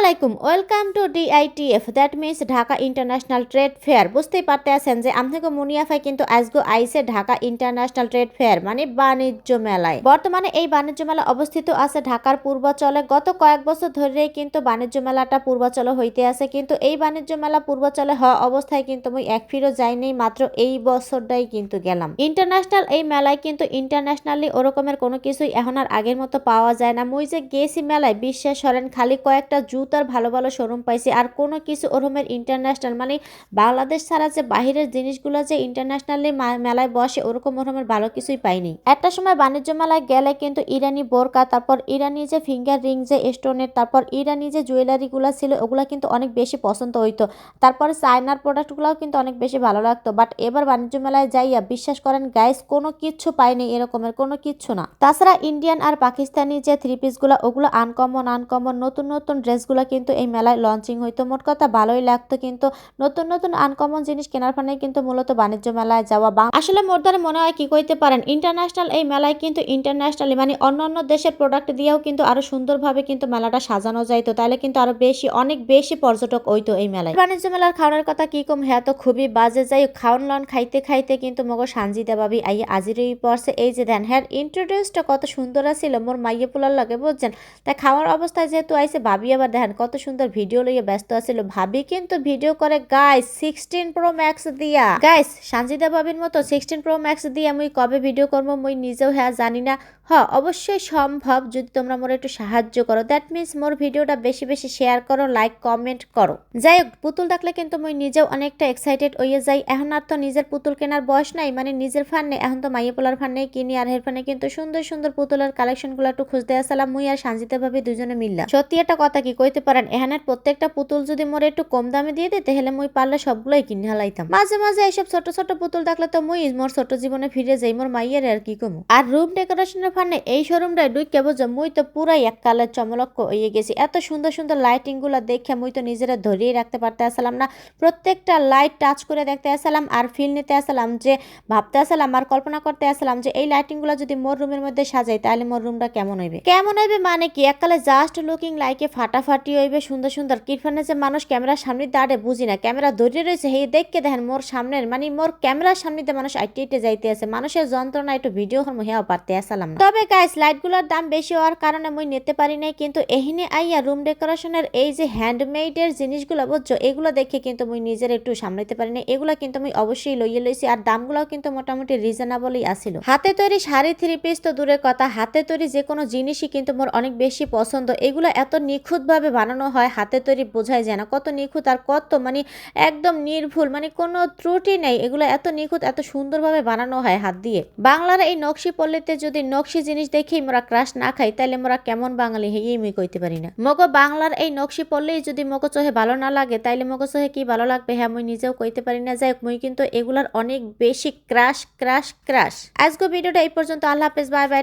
আলাইকুম welcome to DITF that means Dhaka international trade fair বুঝতেই পারতে আছেন যে আমথেকে মুনিয়াফাই কিন্তু আজগো আইসে ঢাকা ইন্টারন্যাশনাল ট্রেড ফেয়ার মানে বাণিজ্য মেলায়। বর্তমানে এই বাণিজ্য মেলা অবস্থিত আছে ঢাকার পূর্বাচলে। গত কয়েক বছর ধরেই কিন্তু বাণিজ্য মেলাটা পূর্বাচলে হইতে আছে, কিন্তু এই বাণিজ্য মেলা পূর্বাচলে হওয়া অবস্থায় কিন্তু মুই এক ফিরও যাইনি, মাত্র এই বছরটাই কিন্তু গেলাম। ইন্টারন্যাশনাল এই মেলায় কিন্তু ইন্টারন্যাশনালি ওরকমের কোনো কিছুই এখন আর আগের মতো পাওয়া যায় না। মুই যে গেছি মেলায়, বিশ্বাস করেন, খালি কয়েকটা জুতার ভালো ভালো শোরুম পাইছি। আর কোনো কিছু ওরকমের ইন্টারন্যাশনাল মানে বাংলাদেশ ছাড়া যে বাহিরের জিনিসগুলো যে ইন্টারন্যাশনালি মেলায় বসে, ওরকম ওরকমের ভালো কিছুই পাইনি। একটা সময় বাণিজ্য মেলায় গেলে কিন্তু ইরানি বোরকা, তারপর ইরানি যে ফিঙ্গার রিং যে স্টোনের তারপর ইরানি যে জুয়েলারিগুলো ছিল, ওগুলো কিন্তু অনেক বেশি পছন্দ হইতো। তারপরে চায়নার প্রোডাক্টগুলোও কিন্তু অনেক বেশি ভালো লাগতো। বাট এবার বাণিজ্য মেলায় যাইয়া বিশ্বাস করেন গাইস কোনো কিচ্ছু পাইনি এরকমের কোনো কিচ্ছু না। তাছাড়া ইন্ডিয়ান আর পাকিস্তানি যে থ্রি পিসগুলো ওগুলো আনকমন আনকমন নতুন নতুন ড্রেসগুলো কিন্তু এই মেলায় লঞ্চিং হইতো। মোট কথা ভালোই লাগতো কিন্তু নতুন নতুন আনকমন জিনিস কেনার ফলে কিন্তু মূলত বাণিজ্য মেলায় যাওয়া বা আসলে মোট দ্বারা মনে হয় কি কইতে পারেন ইন্টারন্যাশনাল এই মেলায় কিন্তু ইন্টারন্যাশনালি মানে অন্য অন্য দেশের প্রোডাক্ট দিয়েও কিন্তু আরও সুন্দরভাবে কিন্তু মেলাটা সাজানো যাইতো। তাহলে কিন্তু আরও বেশি, অনেক বেশি পর্যটক হইতো এই মেলায়। বাণিজ্য মেলার খাওয়ানোর কথা কি কম? হ্যাঁ তো খুবই বাজে। যাই খাওয়ান লন খাইতে খাইতে কিন্তু মগো সানজিদা বাবি আই আজিরই পড়ছে। এই যে দেন হ্যাঁ ইন্ট্রোডিউসটা কত সুন্দর ছিল মোর মাইয়ে পোলার লাগে, বুঝছেন? তাই খাওয়ার অবস্থায় যেহেতু আইসে ভাবি আবার দেখেন কত সুন্দর ভিডিও লইয়ে ব্যস্ত আছিল। ভাবি কিন্তু ভিডিও করে গাইস সিক্সটিন প্রো ম্যাক্স দিয়া। গাইস সানজিদা বাবির মতো সিক্সটিন প্রো ম্যাক্স দিয়ে আমি কবে ভিডিও করব মুই নিজেও হ্যাঁ জানি না। হ, অবশ্যই সম্ভব, যদি তোমরা মোর একটু সাহায্য করো। দ্যাট মিনস মোর ভিডিওটা বেশি বেশি শেয়ার করো লাইক কমেন্ট করো। যাই হোক, পুতুল দেখলে কিন্তু মুই নিজেও অনেকটা এক্সাইটেড হয়ে যাই। এখন আর তো নিজের পুতুল কেনার বয়স নাই মানে নিজের ফান নেই। এখন তো মাইয়ে পোলার ফান নেই, কিনি আর হের ফানে কিন্তু সুন্দর সুন্দর পুতুলের কালেকশনগুলো একটু খুঁজতে আসলাম, মুই আর সানজিতে ভাবে দুজনে মিললাম সত্যি একটা কথা কি কইতে পারেন। এখানের প্রত্যেকটা পুতুল যদি মোর একটু কম দামে দিয়ে দিতে তাহলে মুই পারলে সবগুলোই কিনে হালাইতাম। মাঝে মাঝে এইসব ছোট ছোট পুতুল দেখলে তো মুই মোর ছোট জীবনে ফিরে যাই, মোর মাইয়ের আর কি কমু? আর রুম ডেকোরেশনের ফানে এই শোরুমটায় ঢুকে বুঝো, মুই তো পুরাই এক কালের চমলক্ষ হয়ে গেছি। এত সুন্দর সুন্দর লাইটিংগুলো দেখে মুই তো নিজেরা ধরিয়ে রাখতে পারতে আসলাম না। প্রত্যেকটা লাইট টাচ করে দেখতে আসলাম আর ফিল নিতে আসলাম যে ভাবতে আসলাম আর কল্পনা করতে আসলাম যে, এই লাইটিংগুলো যদি মোর রুমের মধ্যে সাজাই, তাহলে মোর রুমটা কেমন হইবে? কেমন হইবে মানে কি? এককালে জাস্ট লুকিং লাইকে ফাটাফাটি হইবে, সুন্দর সুন্দর কিরফানে যে মানুষ ক্যামেরার সামনে দাঁড়ে বুঝি না। ক্যামেরা ধরে রয়েছে হে দেখকে দেখেন মোর সামনের মানে মোর ক্যামেরার সামনে মানুষ আইটে আইটে যাইতে আছে। মানুষের যন্ত্রণা, একটু ভিডিও করব হেয়াও পারতে আসলাম তবে গাইস লাইটগুলোর দাম বেশি হওয়ার কারণে মুই নিতে পারি নাই, কিন্তু এহিনে আইয়া রুম ডেকোরেশনের এই যে হ্যান্ডমেডের জিনিসগুলো, বুঝছ, এগুলো দেখে কিন্তু মুই নিজের একটু সামলাইতে পারি না এগুলো কিন্তু আমি অবশ্যই লইয়ে লইছি, আর দামগুলোও কিন্তু মোটামুটি রিজনেবলই আসিল হাতে তৈরি শাড়ি থ্রি পিস তো দূরের কথা, হাতে তৈরি যে কোনো জিনিসই কিন্তু মোর অনেক বেশি পছন্দ। এগুলো এত নিখুঁতভাবে বানানো হয়, হাতে তৈরি বোঝাই যায় না। কত নিখুঁত আর কত মানে একদম নির্ভুল মানে কোনো ত্রুটি নেই। এগুলো এত নিখুঁত, এত সুন্দরভাবে বানানো হয় হাত দিয়ে। বাংলার এই নকশি পল্লীতে যদি নকশি জিনিস দেখেই মোরা ক্রাশ না খাই তাহলে মোরা কেমন বাঙালি হেই আমি কইতে পারি না। মগো বাংলার এই নকশি পল্লেই যদি মগো চোহে ভালো না লাগে, তাইলে মগো চোহে কি ভালো লাগবে? হ্যাঁ মুই নিজেও কইতে পারি না। যাই মুই কিন্তু এগুলার অনেক বেশি ক্রাশ ক্রাশ ক্রাশ। আজকে ভিডিওটা এই পর্যন্ত। আল্লাহ হাফেজ, বাই বাই।